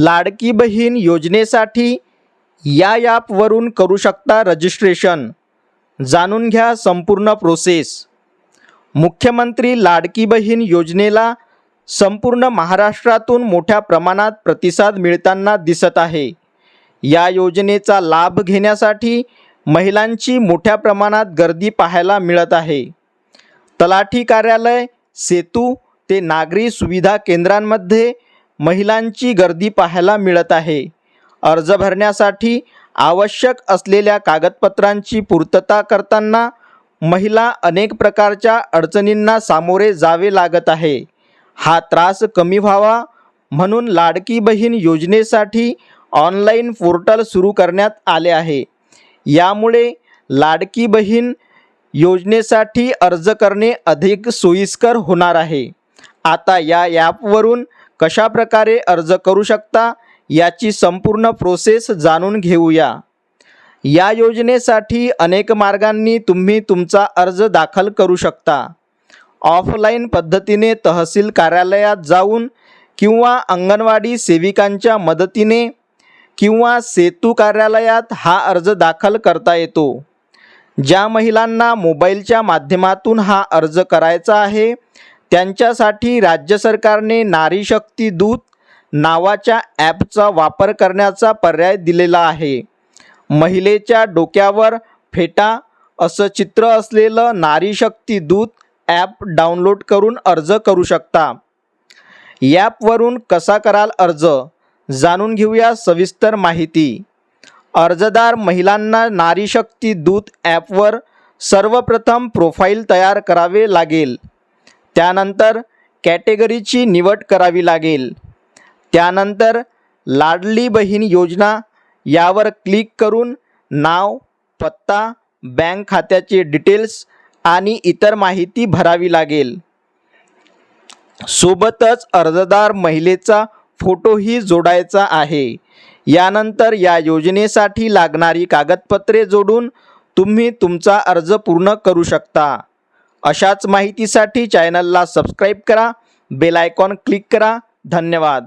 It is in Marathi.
लाडकी बहीण योजनेसाठी या ॲपवरून करू शकता रजिस्ट्रेशन. जाणून घ्या संपूर्ण प्रोसेस. मुख्यमंत्री लाडकी बहीण योजनेला संपूर्ण महाराष्ट्रातून मोठ्या प्रमाणात प्रतिसाद मिळताना दिसत आहे. या योजनेचा लाभ घेण्यासाठी महिलांची मोठ्या प्रमाणात गर्दी पाहायला मिळत आहे. तलाठी कार्यालय सेतू ते नागरी सुविधा केंद्रांमध्ये महिलांची गर्दी पाहायला मिळत आहे. अर्ज भरण्यासाठी आवश्यक असलेल्या कागदपत्रांची पूर्तता करताना महिला अनेक प्रकारच्या अडचणींना सामोरे जावे लागत आहे. हा त्रास कमी व्हावा म्हणून लाडकी बहीण योजनेसाठी ऑनलाईन पोर्टल सुरू करण्यात आले आहे. यामुळे लाडकी बहीण योजनेसाठी अर्ज करणे अधिक सोयीस्कर होणार आहे. आता या ॲपवरून कशा प्रकारे अर्ज करू शकता याची संपूर्ण प्रोसेस जाणून घेऊया. या योजनेसाठी अनेक मार्गांनी तुम्ही तुमचा अर्ज दाखल करू शकता. ऑफलाईन पद्धतीने तहसील कार्यालयात जाऊन किंवा अंगणवाडी सेविकांच्या मदतीने किंवा सेतू कार्यालयात हा अर्ज दाखल करता येतो. ज्या महिलांना मोबाईलच्या माध्यमातून हा अर्ज करायचा आहे त्यांच्यासाठी राज्य सरकारने नारी शक्ती दूत नावाच्या ॲपचा वापर करण्याचा पर्याय दिलेला आहे. महिलेच्या डोक्यावर फेटा असं चित्र असलेलं नारी शक्ती दूत ॲप डाउनलोड करून अर्ज करू शकता. ॲपवरून कसा कराल अर्ज? जाणून घेऊया सविस्तर माहिती. अर्जदार महिलांना नारी शक्ती दूत ॲपवर सर्वप्रथम प्रोफाईल तयार करावे लागेल. त्यानंतर कॅटेगरीची निवड करावी लागेल. त्यानंतर लाडली बहीण योजना यावर क्लिक करून नाव पत्ता बँक खात्याचे डिटेल्स आणि इतर माहिती भरावी लागेल. सोबतच अर्जदार महिलेचा फोटोही जोडायचा आहे. यानंतर या योजनेसाठी लागणारी कागदपत्रे जोडून तुम्ही तुमचा अर्ज पूर्ण करू शकता. अशाच माहितीसाठी चॅनलला सबस्क्राईब करा बेल आयकॉन क्लिक करा. धन्यवाद.